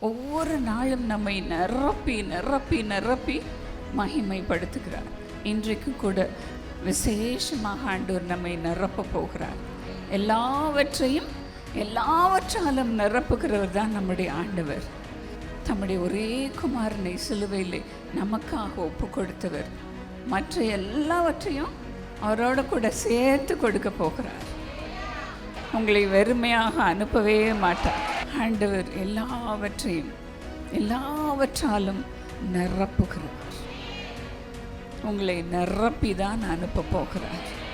ஒவ்வொரு நாளும் நம்மை நிரப்பி நிரப்பி நிரப்பி மகிமைப்படுத்துகிறார். இன்றைக்கு கூட விசேஷமாக ஆண்டவர் நம்மை நிரப்ப போகிறார். எல்லாவற்றையும் எல்லாவற்றாலும் நிரப்புகிறவர் தான் நம்முடைய ஆண்டவர். தம்முடைய ஒரே குமாரனை சிலுவையிலே நமக்காக ஒப்பு கொடுத்தவர். மற்ற எல்லாவற்றையும் அவரோட கூட சேர்த்து கொடுக்க போகிறார். உங்களை வெறுமையாக அனுப்பவே மாட்டார். ஆண்டவர் எல்லாவற்றையும் எல்லாவற்றாலும் நிரப்புகிறார். உங்களை நிரப்பி தான் அனுப்ப போகிறார்.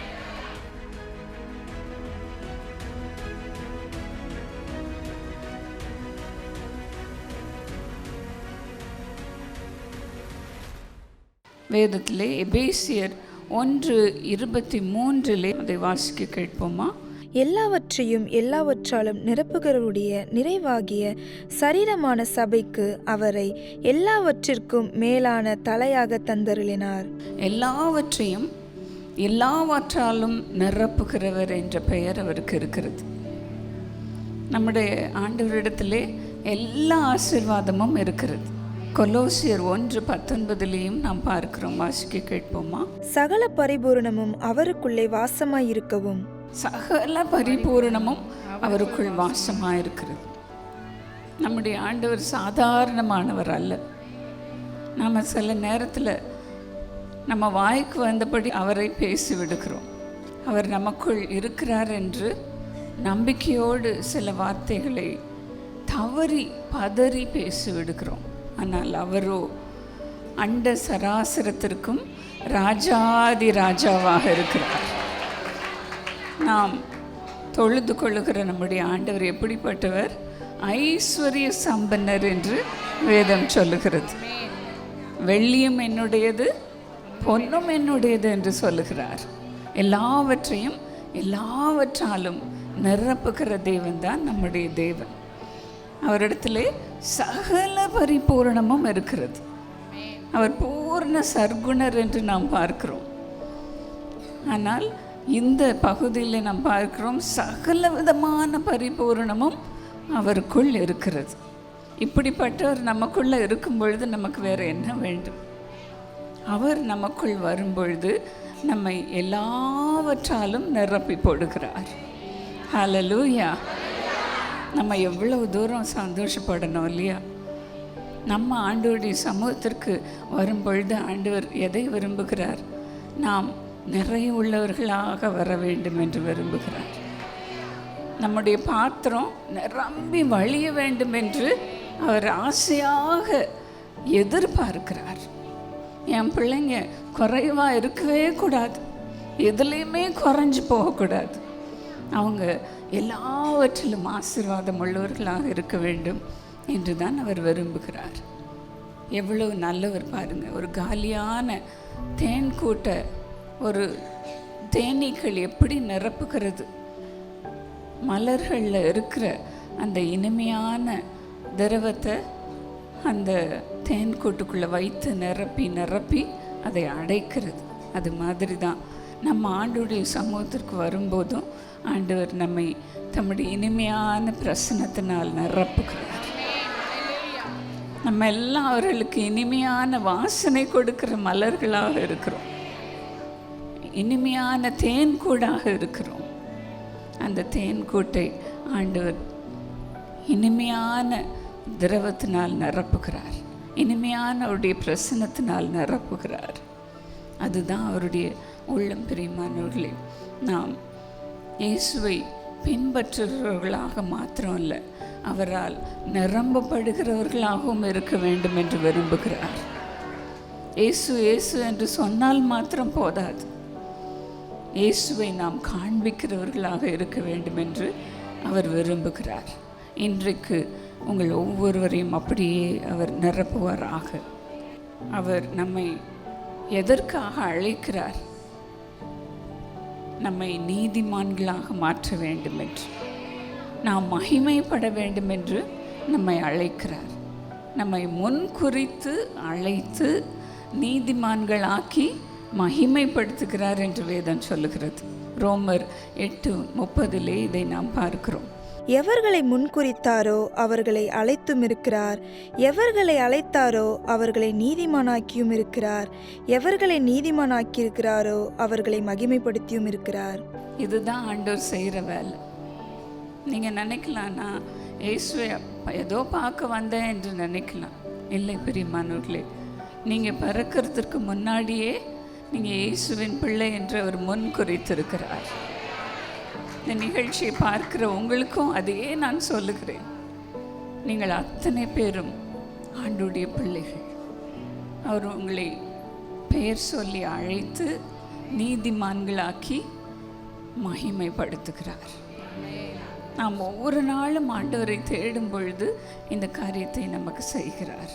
வேதத்திலே எபேசியர் ஒன்று இருபத்தி மூன்றிலே அதை வாசிக்க கேட்போமா? எல்லாவற்றையும் எல்லாவற்றாலும் நிரப்புகிறவருடைய நிறைவாகிய சரீரமான சபைக்கு அவரை எல்லாவற்றிற்கும் மேலான தலையாக தந்தருளினார். எல்லாவற்றையும் எல்லாவற்றாலும் நிரப்புகிறவர் என்ற பெயர் அவருக்கு இருக்கிறது. நம்முடைய ஆண்டவரிடத்திலே எல்லா ஆசீர்வாதமும் இருக்கிறது. கொலோசியர் ஒன்று பத்தொன்பதிலேயும் நாம் பார்க்கிறோம். வாசிக்க கேட்போமா? சகல பரிபூரணமும் அவருக்குள்ளே வாசமாயிருக்கவும். சகல பரிபூரணமும் அவருக்குள் வாசமாக இருக்கிறது நம்முடைய ஆண்டவர் சாதாரணமானவர் அல்ல. நாம் சில நேரத்தில் நம்ம வாய்க்கு வந்தபடி அவரை பேசி விடுகிறோம். அவர் நமக்குள் இருக்கிறார் என்று நம்பிக்கையோடு சில வார்த்தைகளை தவறி பதறி பேசி விடுகிறோம். ஆனால் அவரோ அண்ட சராசரத்திற்கும் ராஜாதி ராஜாவாக இருக்கிறார். நாம் தொழுது கொள்ளுகிற நம்முடைய ஆண்டவர் எப்படிப்பட்டவர்? ஐஸ்வர்ய சம்பன்னர் என்று வேதம் சொல்லுகிறது. வெள்ளியும் என்னுடையது பொன்னும் என்னுடையது என்று சொல்லுகிறார். எல்லாவற்றையும் எல்லாவற்றாலும் நிரப்புகிற தேவன் தான் நம்முடைய தேவன். அவரிடத்திலே சகல பரிபூரணமும் இருக்கிறது. அவர் பூர்ண சர்க்குணர் என்று நாம் பார்க்கிறோம். ஆனால் இந்த பகுதியில் நாம் பார்க்கிறோம் சகல விதமான பரிபூரணமும் அவருக்குள் இருக்கிறது. இப்படிப்பட்டவர் நமக்குள்ளே இருக்கும் பொழுது நமக்கு வேறு என்ன வேண்டும்? அவர் நமக்குள் வரும்பொழுது நம்மை எல்லாவற்றாலும் நிரப்பி போடுகிறார். ஹலலூயா நம்ம எவ்வளவு தூரம் சந்தோஷப்படணும் இல்லையா? நம்ம ஆண்டோடைய சமூகத்திற்கு வரும்பொழுது ஆண்டவர் எதை விரும்புகிறார்? நாம் நிறைய உள்ளவர்களாக வர வேண்டும் என்று விரும்புகிறார். நம்முடைய பாத்திரம் நிரம்பி வழிய வேண்டும் என்று அவர் ஆசையாக எதிர்பார்க்கிறார். என் பிள்ளைங்க குறைவாக இருக்கவே கூடாது. எதுலேயுமே குறைஞ்சு போகக்கூடாது அவங்க எல்லாவற்றிலும் ஆசீர்வாதம் உள்ளவர்களாக இருக்க வேண்டும் என்று தான் அவர் விரும்புகிறார். எவ்வளவு நல்லவர் பாருங்கள் ஒரு காலியான தேன் கூட்ட ஒரு தேனீக்கள் எப்படி நிரப்புகிறது? மலர்களில் இருக்கிற அந்த இனிமையான திரவத்தை அந்த தேன் கூட்டுக்குள்ளே வைத்து நிரப்பி நிரப்பி அதை அடைக்கிறது. அது மாதிரி தான் நம்ம ஆண்டுடைய சமூகத்திற்கு வரும்போதும் ஆண்டவர் நம்மை தம்முடைய இனிமையான பிரசனத்தினால் நிரப்புகிறார். நம்ம எல்லாம் அவர்களுக்கு இனிமையான வாசனை கொடுக்கிற மலர்களாக இருக்கிறோம். இனிமையான தேன் கூடாக இருக்கிறோம். அந்த தேன் கூட்டை ஆண்டவர் இனிமையான திரவத்தினால் நிரப்புகிறார். இனிமையான அவருடைய பிரசனத்தினால் நிரப்புகிறார். அதுதான் அவருடைய உள்ளம் பிரியமானவர்களே நாம் இயேசுவை பின்பற்றுகிறவர்களாக மாத்திரம் இல்லை அவரால் நிரம்பப்படுகிறவர்களாகவும் இருக்க வேண்டும் என்று விரும்புகிறார். இயேசு இயேசு என்று சொன்னால் மாத்திரம் போதாது. இயேசுவை நாம் காண்பிக்கிறவர்களாக இருக்க வேண்டும் என்று அவர் விரும்புகிறார். இன்றைக்கு உங்கள் ஒவ்வொருவரையும் அப்படியே அவர் நிரப்புவாராக. அவர் நம்மை எதற்காக அழைக்கிறார்? நம்மை நீதிமான்களாக மாற்ற வேண்டும் என்று நாம் மகிமைப்பட வேண்டும் என்று நம்மை அழைக்கிறார். நம்மை முன்குறித்து அழைத்து நீதிமான்களாக்கி மகிமைப்படுத்துகிறார் என்று வேதம் சொல்லுகிறது. ரோமர் எட்டு முப்பதிலே இதை நாம் பார்க்கிறோம். எவர்களை முன்குறித்தாரோ அவர்களை அழைத்தும் இருக்கிறார். எவர்களை அழைத்தாரோ அவர்களை நீதிமானாக்கியும் இருக்கிறார். எவர்களை நீதிமானாக்கியிருக்கிறாரோ அவர்களை மகிமைப்படுத்தியும் இருக்கிறார். இதுதான் ஆண்டவர் செய்கிற வேலை. நீங்கள் நினைக்கலாம் நான் இயேசுவை ஏதோ பார்க்க வந்தேன் என்று நினைக்கலாம். இல்லை பிரியமானவர்களே நீங்கள் பிறக்கிறதுக்கு முன்னாடியே நீங்கள் இயேசுவின் பிள்ளை என்று அவர் முன் குறித்திருக்கிறார். இந்த நிகழ்ச்சியை பார்க்கிற உங்களுக்கும் அதையே நான் சொல்லுகிறேன். நீங்கள் அத்தனை பேரும் ஆண்டுடைய பிள்ளைகள். அவர் உங்களை பெயர் சொல்லி அழைத்து நீதிமான்களாக்கி மகிமைப்படுத்துகிறார். நாம் ஒவ்வொரு நாளும் ஆண்டவரை தேடும் பொழுது இந்த காரியத்தை நமக்கு செய்கிறார்.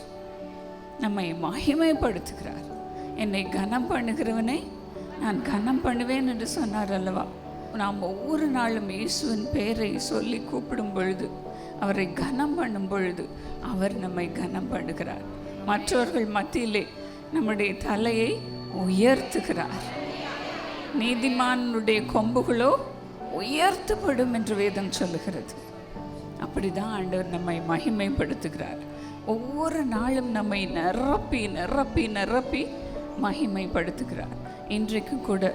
நம்மை மகிமைப்படுத்துகிறார். என்னை கனம் பண்ணுகிறவனை நான் கனம் பண்ணுவேன் என்று சொன்னார் அல்லவா? நாம் ஒவ்வொரு நாளும் இயேசுவின் பெயரை சொல்லி கூப்பிடும் பொழுது அவரை கனம் பண்ணும் பொழுது அவர் நம்மை கனம் பண்ணுகிறார். மற்றவர்கள் மத்தியிலே நம்முடைய தலையை உயர்த்துகிறார். நீதிமானுடைய கொம்புகளோ உயர்த்தப்படும் என்று வேதம் சொல்லுகிறது. அப்படிதான் ஆண்டவர் நம்மை மகிமைப்படுத்துகிறார். ஒவ்வொரு நாளும் நம்மை நிரப்பி நிரப்பி நிரப்பி மகிமைப்படுத்துகிறார். இன்றைக்கு கூட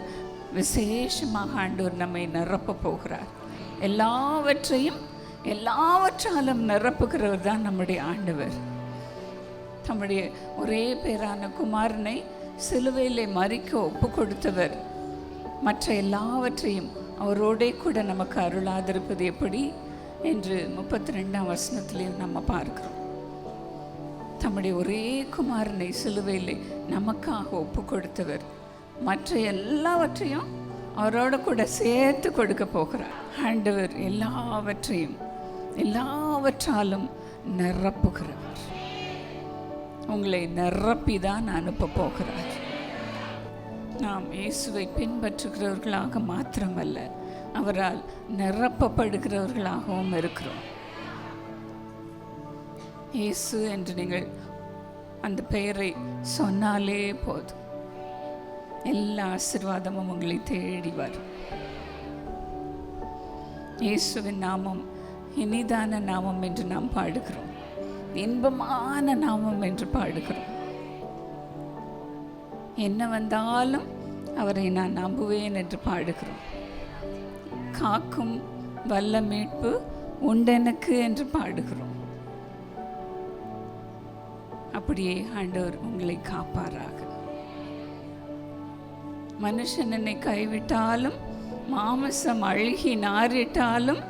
விசேஷமாக ஆண்டவர் நம்மை நிரப்ப போகிறார். எல்லாவற்றையும் எல்லாவற்றாலும் நிரப்புகிறவர் தான் நம்முடைய ஆண்டவர். தம்முடைய ஒரே பேரான குமாரனை சிலுவையிலே மறிக்க ஒப்பு கொடுத்தவர். மற்ற எல்லாவற்றையும் அவரோடே கூட நமக்கு அருளாதிருப்பது எப்படி? என்று முப்பத்தி ரெண்டாம் வசனத்திலையும் நம்ம பார்க்கிறோம். தம்முடைய ஒரே குமாரனை சிலுவையிலே நமக்காக ஒப்பு கொடுத்தவர் மற்ற எல்லாவற்றையும் அவரோட கூட சேர்த்து கொடுக்க போகிறார். ஆண்டவர் எல்லாவற்றையும் எல்லாவற்றாலும் நிரப்புகிறவர். உங்களை நிரப்பி தான் அனுப்ப போகிறார். நாம் இயேசுவை பின்பற்றுகிறவர்களாக மாத்திரமல்ல அவரால் நிரப்பப்படுகிறவர்களாகவும் இருக்கிறோம். இயேசு என்று நீங்கள் அந்த பெயரை சொன்னாலே போதும். எல்லா ஆசிர்வாதமும் உங்களை தேடி வரும். இயேசுவின் நாமம் இனிதான நாமம் என்று நாம் பாடுகிறோம். இன்பமான நாமம் என்று பாடுகிறோம். என்ன வந்தாலும் அவரை நான் நம்புவேன் என்று பாடுகிறோம். காக்கும் வல்ல மீட்பு உண்டெனக்கு என்று பாடுகிறோம். அப்படியே ஆண்டவர் உங்களை காப்பாராக. மனுஷன் என்னை கைவிட்டாலும் மாமசம் அழுகி நாரிட்டாலும்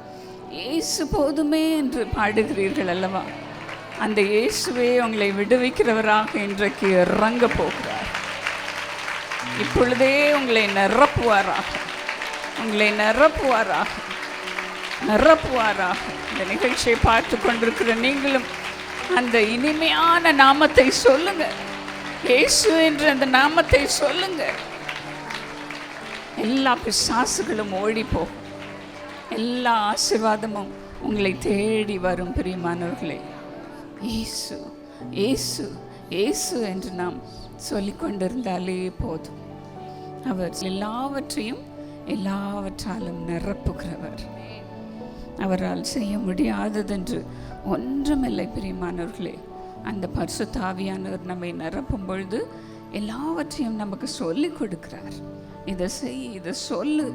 இயேசு போதுமே என்று பாடுகிறீர்கள் அல்லவா? அந்த இயேசுவே உங்களை விடுவிக்கிறவராக இன்றைக்கு இறங்க போகிறார். இப்பொழுதே உங்களை நிரப்புவாராக. உங்களை நிரப்புவாராக. நிரப்புவாராக. இந்த நிகழ்ச்சியை பார்த்து கொண்டிருக்கிற நீங்களும் அந்த இனிமையான நாமத்தை சொல்லுங்க. இயேசு என்ற அந்த நாமத்தை சொல்லுங்க. எல்லா பிசாசுகளும் ஓடி போகும் எல்லா ஆசீர்வாதமும் உங்களை தேடி வரும் பிரியமானவர்களே. இயேசு இயேசு இயேசு என்று நாம் சொல்லிக்கொண்டிருந்தாலே போதும். அவர் எல்லாவற்றையும் எல்லாவற்றாலும் நிரப்புகிறவர். அவரால் செய்ய முடியாததென்று ஒன்றுமில்லை பிரியமானவர்களே. அந்த பரிசுத்தாவியானவர் நம்மை நிரப்பும் பொழுது எல்லாவற்றையும் நமக்கு சொல்லி கொடுக்கிறார். இதை செய் இதை சொல்லு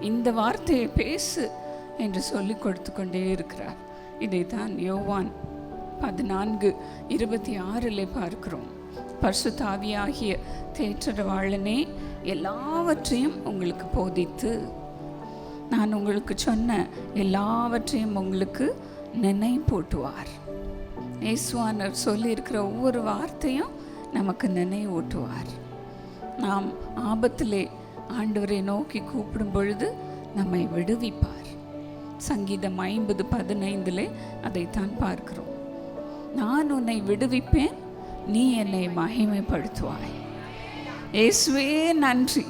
இந்த வார்த்தையை பேசு என்று சொல்லி கொடுத்து கொண்டே இருக்கிறார். இதைத்தான் யோவான் பதினான்கு இருபத்தி ஆறில் பார்க்கிறோம். பரிசுத்தாவியாகிய தேற்றரவாளனே எல்லாவற்றையும் உங்களுக்கு போதித்து நான் உங்களுக்கு சொன்ன எல்லாவற்றையும் உங்களுக்கு நினைப்பூட்டுவார் இயேசுவானர் சொல்லியிருக்கிற ஒவ்வொரு வார்த்தையும் நமக்கு நினைவூட்டுவார். நாம் ஆபத்திலே ஆண்டவரை நோக்கி கூப்பிடும் பொழுது நம்மை விடுவிப்பார். சங்கீதம் ஐம்பது பதினைந்திலே அதைத்தான் பார்க்கிறோம். நான் உன்னை விடுவிப்பேன் நீ என்னை மகிமைப்படுத்துவாய். இயேசுவே நன்றி.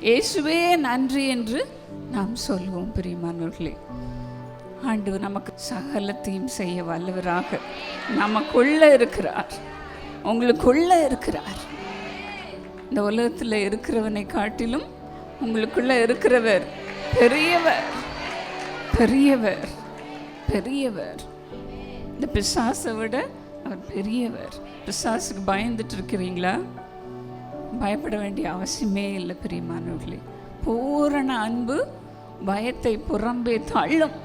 இயேசுவே நன்றி என்று நாம் சொல்வோம் பிரியமானவர்களே. ஆண்டு நமக்கு சகலத்தையும் செய்ய வல்லவராக நமக்குள்ள இருக்கிறார். உங்களுக்குள்ள இருக்கிறார். இந்த உலகத்தில் இருக்கிறவனை காட்டிலும் உங்களுக்குள்ள இருக்கிறவர் பெரியவர். பெரியவர். பெரியவர். இந்த பிசாசை விட அவர் பெரியவர். பிசாசுக்கு பயந்துட்டு இருக்கிறீங்களா? பயப்பட வேண்டிய அவசியமே இல்லை பிரியமானவர்களே. பூரண அன்பு பயத்தை புறம்பே தள்ளும்.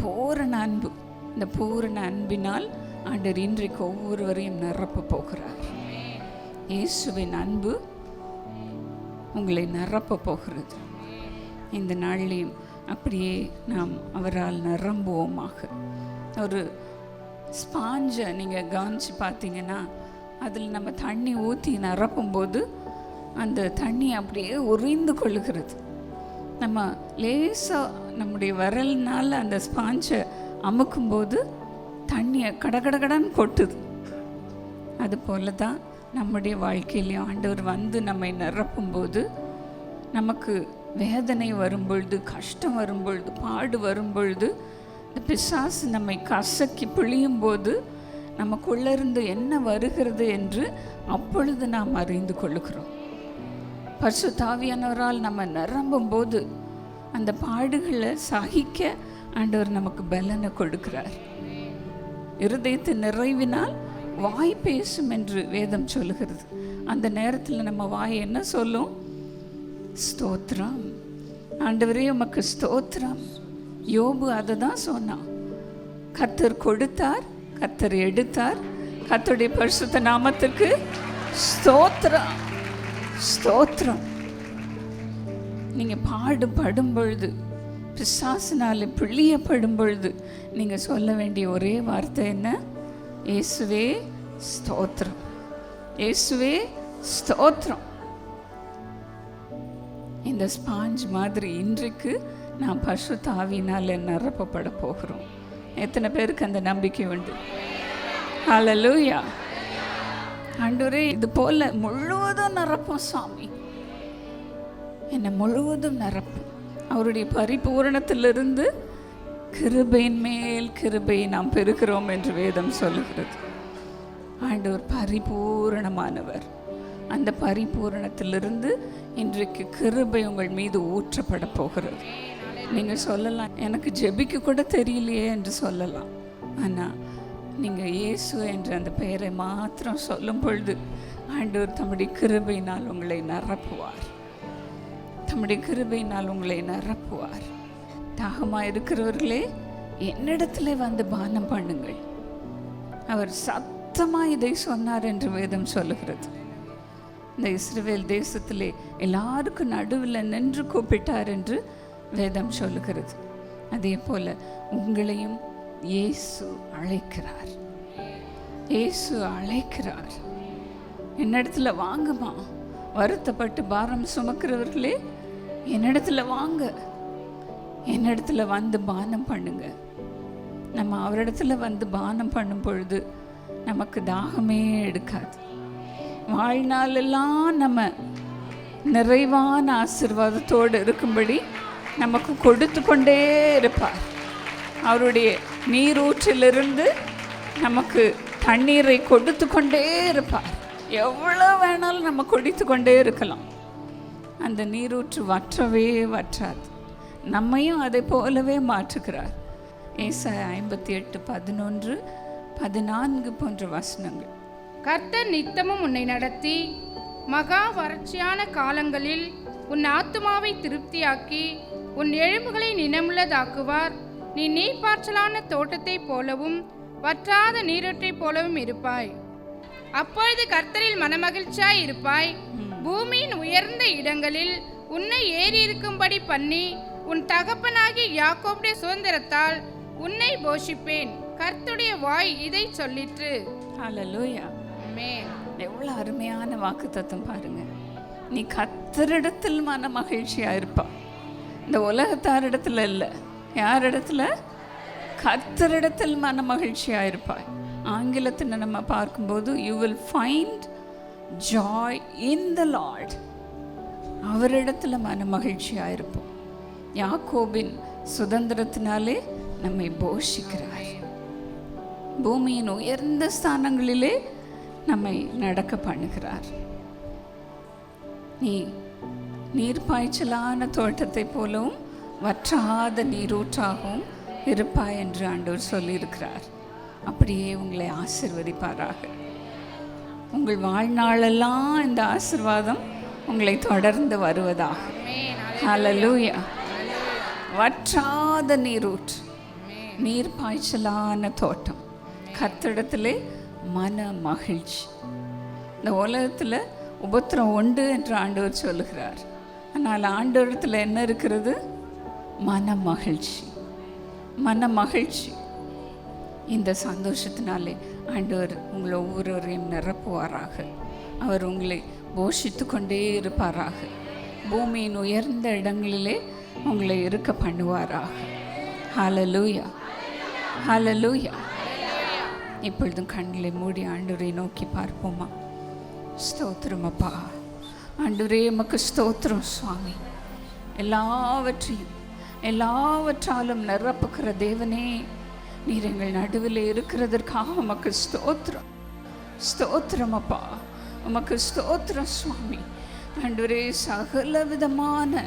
பூரண அன்பு. இந்த பூரண அன்பினால் ஆண்டர் இன்றைக்கு ஒவ்வொருவரையும் நிரப்ப போகிறார். இயேசுவின் அன்பு உங்களை நிரப்ப போகிறது. இந்த நாளிலையும் அப்படியே நாம் அவரால் நிரம்புவோமாக. ஒரு ஸ்பாஞ்சை நீங்கள் கவனித்து பார்த்தீங்கன்னா அதில் நம்ம தண்ணி ஊற்றி நிரப்பும்போது அந்த தண்ணி அப்படியே உறிந்து கொள்ளுகிறது நம்ம லேசாக நம்முடைய விரல்னால் அந்த ஸ்பாஞ்சை அமுக்கும்போது தண்ணியை கடகடகடன்னு கொட்டுது. அது போல தான் நம்முடைய வாழ்க்கையிலையும் ஆண்டவர் வந்து நம்மை நிரப்பும்போது நமக்கு வேதனை வரும்பொழுது கஷ்டம் வரும்பொழுது பாடு வரும்பொழுது இந்த பிசாசு நம்மை கசக்கி பிழியும் போது நமக்குள்ளேருந்து என்ன வருகிறது என்று அப்பொழுது நாம் அறிந்து கொள்ளுகிறோம். பசு தாவியானவரால் நம்ம நிரம்பும் போது அந்த பாடுகளை சகிக்க ஆண்டவர் நமக்கு பலனை கொடுக்கிறார். இருதயத்தை நிறைவினால் வாய் பேசும் என்று வேதம் சொல்லுகிறது. அந்த நேரத்தில் நம்ம வாய் என்ன சொல்லும்? ஸ்தோத்ரம் ஆண்டவரே உமக்கு ஸ்தோத்ரம் யோபு அதை தான் சொன்னான். கத்தர் கொடுத்தார் கத்தர் எடுத்தார். கத்தருடைய பரிசுத்த நாமத்துக்கு ஸ்தோத்ரம் ஸ்தோத்திரம். நீங்கள் பாடுபடும் பொழுது பிசாசினால பிழியப்படும் பொழுது நீங்கள் சொல்ல வேண்டிய ஒரே வார்த்தை என்ன? இயேசுவே ஸ்தோத்திரம். இயேசுவே ஸ்தோத்திரம். இந்த ஸ்பாஞ்ச் மாதிரி இன்றைக்கு நான் பசு தாவினால் நிரப்பப்பட போகிறோம். எத்தனை பேருக்கு அந்த நம்பிக்கை உண்டு? ஹalleluya. ஆண்டவரே இது போல முழுவதும் நிரப்பும் சாமி. என்னை முழுவதும் நிரப்பும் அவருடைய பரிபூரணத்திலிருந்து கிருபையின் மேல் கிருபை நாம் பெறுகிறோம் என்று வேதம் சொல்லுகிறது. ஆண்டவர் பரிபூரணமானவர். அந்த பரிபூரணத்திலிருந்து இன்றைக்கு கிருபை உங்கள் மீது ஊற்றப்பட போகிறது. நீங்கள் சொல்லலாம் எனக்கு ஜெபிக்க கூட தெரியலையே என்று சொல்லலாம். ஆனால் நீங்கள் இயேசு என்ற அந்த பெயரை மாத்திரம் சொல்லும் பொழுது ஆண்டவர் தம்முடைய கிருபையினால் உங்களை நிரப்புவார். தம்முடைய கிருபையினால் உங்களை நிரப்புவார். தாகமாக இருக்கிறவர்களே என்னிடத்துல வந்து பானம் பண்ணுங்கள். அவர் சத்தமாக இதை சொன்னார் என்று வேதம் சொல்லுகிறது. இந்த இஸ்ரேல் தேசத்திலே எல்லாருக்கும் நடுவில் நின்று கூப்பிட்டார் என்று வேதம் சொல்லுகிறது. அதே போல் உங்களையும் இயேசு அழைக்கிறார். இயேசு அழைக்கிறார். என்னிடத்துல வாங்கம்மா. வருத்தப்பட்டு பாரம் சுமக்கிறவர்களே என்னிடத்துல வாங்க. என்னிடத்துல வந்து பானம் பண்ணுங்க. நம்ம அவரிடத்துல வந்து பானம் பண்ணும் பொழுது நமக்கு தாகமே எடுக்காது. வாழ்நாளெல்லாம் நம்ம நிறைவான ஆசிர்வாதத்தோடு இருக்கும்படி நமக்கு கொடுத்து கொண்டே இருப்பார். அவருடைய நீரூற்றிலிருந்து நமக்கு தண்ணீரை கொடுத்து கொண்டே இருப்பார். எவ்வளோ வேணாலும் நம்ம குடித்து கொண்டே இருக்கலாம். அந்த நீரூற்று வற்றவே வற்றாது. நம்மையும் அதை போலவே மாற்றுகிறார். ஏசா ஐம்பத்தி எட்டு பதினொன்று பதினான்கு போன்ற வசனங்கள். கர்த்தர் நித்தமும் உன்னை நடத்தி மகா வறட்சியான காலங்களில் உன் ஆத்துமாவை திருப்தியாக்கி உன் எலும்புகளை நினமுள்ளதாக்குவார். நீ நீர்ப்பாய்ச்சலான தோட்டத்தைப் போலவும் வற்றாத நீரூற்றைப் போலவும் இருப்பாய். அப்பொழுது கர்த்தரில் மனமகிழ்ச்சியாய் இருப்பாய். பூமியின் உயர்ந்த இடங்களில் உன்னை ஏறி இருக்கும்படி பண்ணி உன் தகப்பனாகிய யாக்கோபுடைய சுதந்திரத்தால் உன்னை போஷிப்பேன். கர்த்துடைய வாய் இதை சொல்லிற்று. ஆமென் எவ்வளோ அருமையான வாக்கு தத்துவம் பாருங்க. நீ கத்தரிடத்தில் மன மகிழ்ச்சியா இருப்பா. இந்த உலகத்தாரிடத்துல இல்லை. யாரிடத்துல? கத்தரிடத்தில் மன மகிழ்ச்சியாக இருப்பாய் ஆங்கிலத்தில் நம்ம பார்க்கும்போது you will find joy in the Lord அவரிடத்தில் மன மகிழ்ச்சியாக இருப்போம் யாக்கோபின் சுதந்திரத்தினாலே நம்மை போஷிக்கிறார். பூமியின் உயர்ந்த ஸ்தானங்களிலே நம்மை நடக்க பண்ணுகிறார். நீ நீர்ப்பாய்ச்சலான தோட்டத்தை போலவும் வற்றாத நீரூற்றாகவும் இருப்பாய் என்று ஆண்டவர் சொல்லியிருக்கிறார். அப்படியே உங்களை ஆசிர்வதிப்பாராக. உங்கள் வாழ்நாளெல்லாம் இந்த ஆசிர்வாதம் உங்களை தொடர்ந்து வருவதாக. அலலூயா வற்றாத நீரூற்று நீர் பாய்ச்சலான தோட்டம் கத்திடத்திலே மன மகிழ்ச்சி. இந்த உலகத்தில் உபத்திரம் உண்டு என்று ஆண்டவர் சொல்லுகிறார். ஆனால் ஆண்டவரத்தில் என்ன இருக்கிறது? மன மகிழ்ச்சி மன மகிழ்ச்சி இந்த சந்தோஷத்தினாலே ஆண்டவர் உங்களை ஒவ்வொருவரையும் நிரப்புவாராக. அவர் உங்களை போஷித்து கொண்டே இருப்பாராக. பூமியின் உயர்ந்த இடங்களிலே உங்களை இருக்க பண்ணுவாராக. ஹாலலூயா ஹாலலூயா இப்பொழுதும் கண்களை மூடி ஆண்டுரை நோக்கி பார்ப்போமா? ஸ்தோத்திரம் அப்பா ஆண்டுரே எமக்கு ஸ்தோத்திரம் சுவாமி. எல்லாவற்றையும் எல்லாவற்றாலும் நிரப்புகிற தேவனே நீர் எங்கள் நடுவில் இருக்கிறதற்காக உமக்கு ஸ்தோத்திரம். ஸ்தோத்திரம் அப்பா. உமக்கு ஸ்தோத்திரம் சுவாமி. ஆண்டவரே சகல விதமான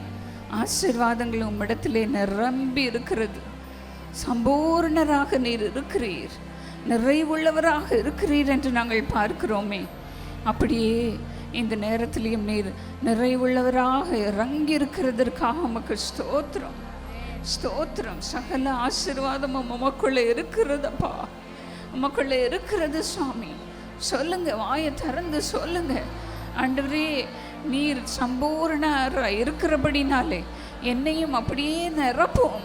ஆசிர்வாதங்கள் உம்மிடத்திலே நிரம்பி இருக்கிறது. சம்பூர்ணராக நீர் இருக்கிறீர். நிறைவுள்ளவராக இருக்கிறீர் என்று நாங்கள் பார்க்கிறோமே. அப்படியே இந்த நேரத்திலையும் நீர் நிறைவுள்ளவராக இறங்கி இருக்கிறதற்காக உமக்கு ஸ்தோத்திரம். ஸ்தோத்திரம். சகல ஆசீர்வாதமும் உமக்குள்ளே இருக்கிறதப்பா. உமக்குள்ளே இருக்கிறது சுவாமி. சொல்லுங்க வாயை திறந்து சொல்லுங்க. ஆண்டவரே நீர் சம்பூர்ண இருக்கிறபடினாலே என்னையும் அப்படியே நிரப்பும்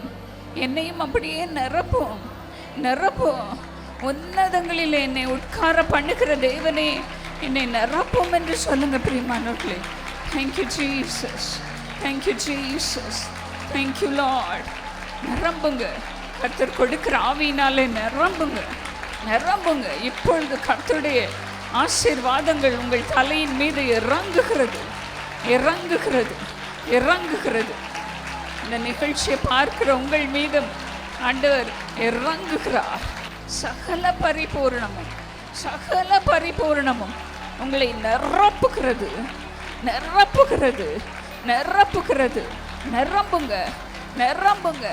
என்னையும் அப்படியே நிரப்பும் நிரப்பும் உன்னதங்களில் என்னை உட்கார பண்ணுகிற தேவனே என்னை நிரப்பும் என்று சொல்லுங்க பிரியமானவர்களே. Thank you Jesus thank you Jesus thank you Lord நிரம்புங்க. கர்த்தர் கொடுக்கிற ஆவியினாலே நிரம்புங்க. நிரம்புங்க. இப்பொழுது கர்த்தருடைய ஆசீர்வாதங்கள் உங்கள் தலையின் மீது இறங்குகிறது. இறங்குகிறது. இறங்குகிறது. இந்த நிகழ்ச்சியை பார்க்கிற உங்கள் மீதும் ஆண்டவர் இறங்குகிறார். சகல பரிபூரணமும் சகல பரிபூரணமும் உங்களை நிரப்புகிறது. நிரப்புகிறது. நிரப்புகிறது. நிரம்புங்க நிரம்புங்க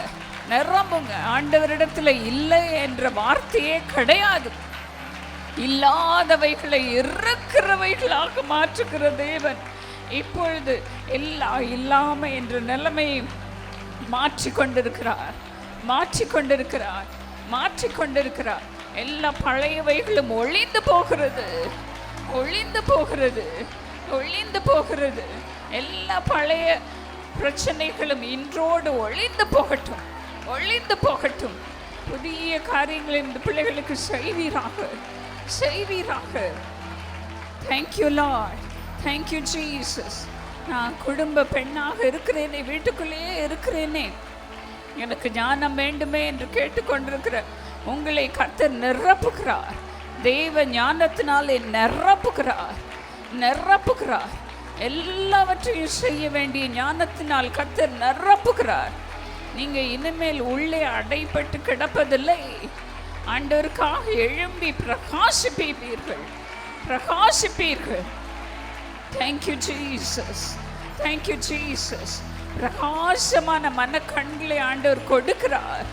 நிரம்புங்க. ஆண்டவரிடத்தில் இல்லை என்ற வார்த்தையே கிடையாது. இல்லாதவைகளை இருக்கிறவைகளாக மாற்றுகிற தேவன் இப்பொழுது எல்லா இல்லாமை என்ற நிலைமையை மாற்றி கொண்டிருக்கிறார் மாற்றி கொண்டிருக்கிறார் மாற்றி கொண்டிருக்கிறார் எல்லா பழையவைகளும் ஒளிந்து போகிறது ஒளிந்து போகிறது ஒளிந்து போகிறது. எல்லா பழைய பிரச்சனைகளும் இன்றோடு ஒளிந்து போகட்டும் ஒளிந்து போகட்டும். புதிய காரியங்களை இந்த பிள்ளைகளுக்கு செய்வீராக செய்வீராக. தேங்க்யூ லார்ட் தேங்க்யூ ஜீசஸ் நான் குடும்ப பெண்ணாக இருக்கிறேனே வீட்டுக்குள்ளேயே இருக்கிறேனே. எனக்கு ஞானம் வேண்டுமே என்று கேட்டுக்கொண்டிருக்கிற உங்களை கர்த்தர் நிரப்புகிறார். தெய்வ ஞானத்தினாலே நிரப்புகிறார். நிரப்புகிறார். எல்லாவற்றையும் செய்ய வேண்டிய ஞானத்தினால் கர்த்தர் நிரப்புகிறார். நீங்க இனிமேல் உள்ளே அடைப்பட்டு கிடப்பதில்லை. ஆண்டவருக்காக எழும்பி பிரகாசிப்பீர்கள். பிரகாசிப்பீர்கள். Thank you Jesus thank you Jesus பிரகாசமான மனக்கண்களை ஆண்டவர் கொடுக்கிறார்.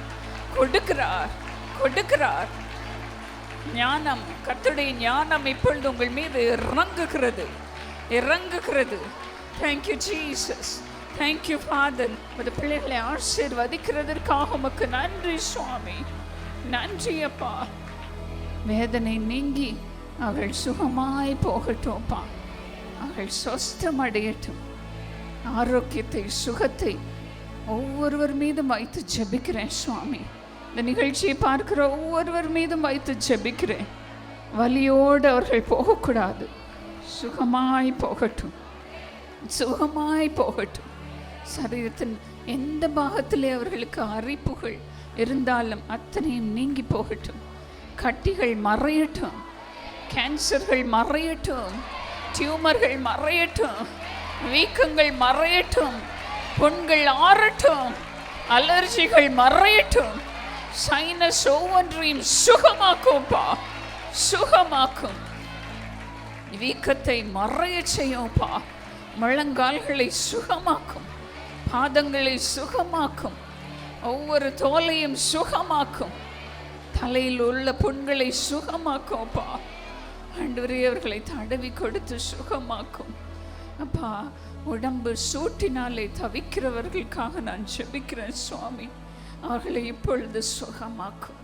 கொடுக்கிறார். கொடுக்கிறார். ஞானம் கத்துடைய ஞானம் இப்பொழுது உங்கள் மீது இறங்குகிறது. இறங்குகிறது. தேங்க்யூ ஜீசஸ் தேங்க்யூ ஃபாதர் இந்த பிள்ளைகளை ஆசீர்வதிக்கிறதற்காக உமக்கு நன்றி சுவாமி. நன்றி அப்பா. வேதனை நீங்கி அவள் சுகமாய் போகட்டும்ப்பா. அவள் சொஸ்தம் அடையட்டும் ஆரோக்கியத்தை சுகத்தை ஒவ்வொருவர் மீதும் வைத்து ஜெபிக்கிறேன் சுவாமி. இந்த நிகழ்ச்சியை பார்க்கிற ஒவ்வொருவர் மீதும் வைத்து ஜெபிக்கிறேன் வலியோடு அவர்கள் போகக்கூடாது. சுகமாய் போகட்டும் சுகமாய் போகட்டும் சரீரத்தின் எந்த பாகத்திலே அவர்களுக்கு அரிப்புகள் இருந்தாலும் அத்தனையும் நீங்கி போகட்டும் கட்டிகள் மறையட்டும் கேன்சர்கள் மறையட்டும் டியூமர்கள் மறையட்டும் வீக்கங்கள் மறையட்டும் புண்கள் ஆறட்டும் அலர்ஜிகள் மறையட்டும் சைனஸ் ஒவ்வொன்றையும் சுகமாக்கும்பா சுகமாக்கும் வீக்கத்தை மறைய செய்யும்பா. முழங்கால்களை சுகமாக்கும். பாதங்களை சுகமாக்கும். ஒவ்வொரு தோலையும் சுகமாக்கும். தலையில் உள்ள புண்களை சுகமாக்கும் அப்பா ஆண்டவரே தடவி கொடுத்து சுகமாக்கும். அப்பா உடம்பு சூட்டினாலே தவிக்கிறவர்களுக்காக நான் ஜெபிக்கிறேன் சுவாமி. அவர்களை இப்பொழுது சுகமாக்கும்.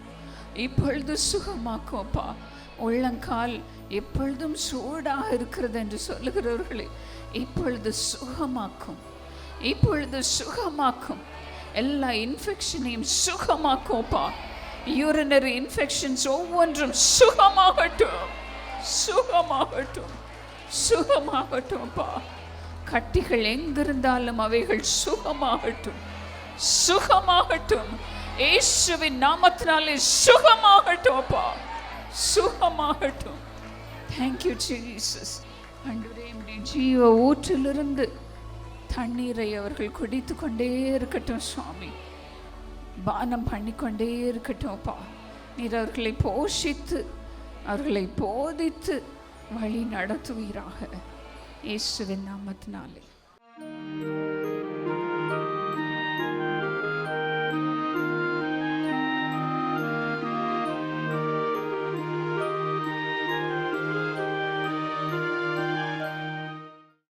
இப்பொழுது சுகமாக்கும் அப்பா உள்ளங்கால் எப்பொழுதும் சூடாக இருக்கிறது என்று சொல்லுகிறவர்களே இப்பொழுது சுகமாக்கும். இப்பொழுது சுகமாக்கும். எல்லா இன்ஃபெக்ஷனையும் சுகமாக்கும்ப்பா யூரினரி இன்ஃபெக்ஷன்ஸ் ஒவ்வொன்றும் சுகமாகட்டும். சுகமாகட்டும். சுகமாகட்டும்ப்பா கட்டிகள் எங்கிருந்தாலும் அவைகள் சுகமாகட்டும். சுகமாகட்டும். இயேசுவின் நாமத்தினாலே சுகமாகட்டும்ப்பா சுகமாகட்டும். தேங்க்யூ ஜீசஸ் ஆண்டவரே என்னுடைய ஜீவ ஊற்றிலிருந்து தண்ணீரை அவர்கள் குடித்து கொண்டே இருக்கட்டும் சுவாமி. பானம் பண்ணிக்கொண்டே இருக்கட்டும் அப்பா. நீர் அவர்களை போஷித்து அவர்களை போதித்து வழி நடத்துவீராக. இயேசுவின் நாமத்தினாலே.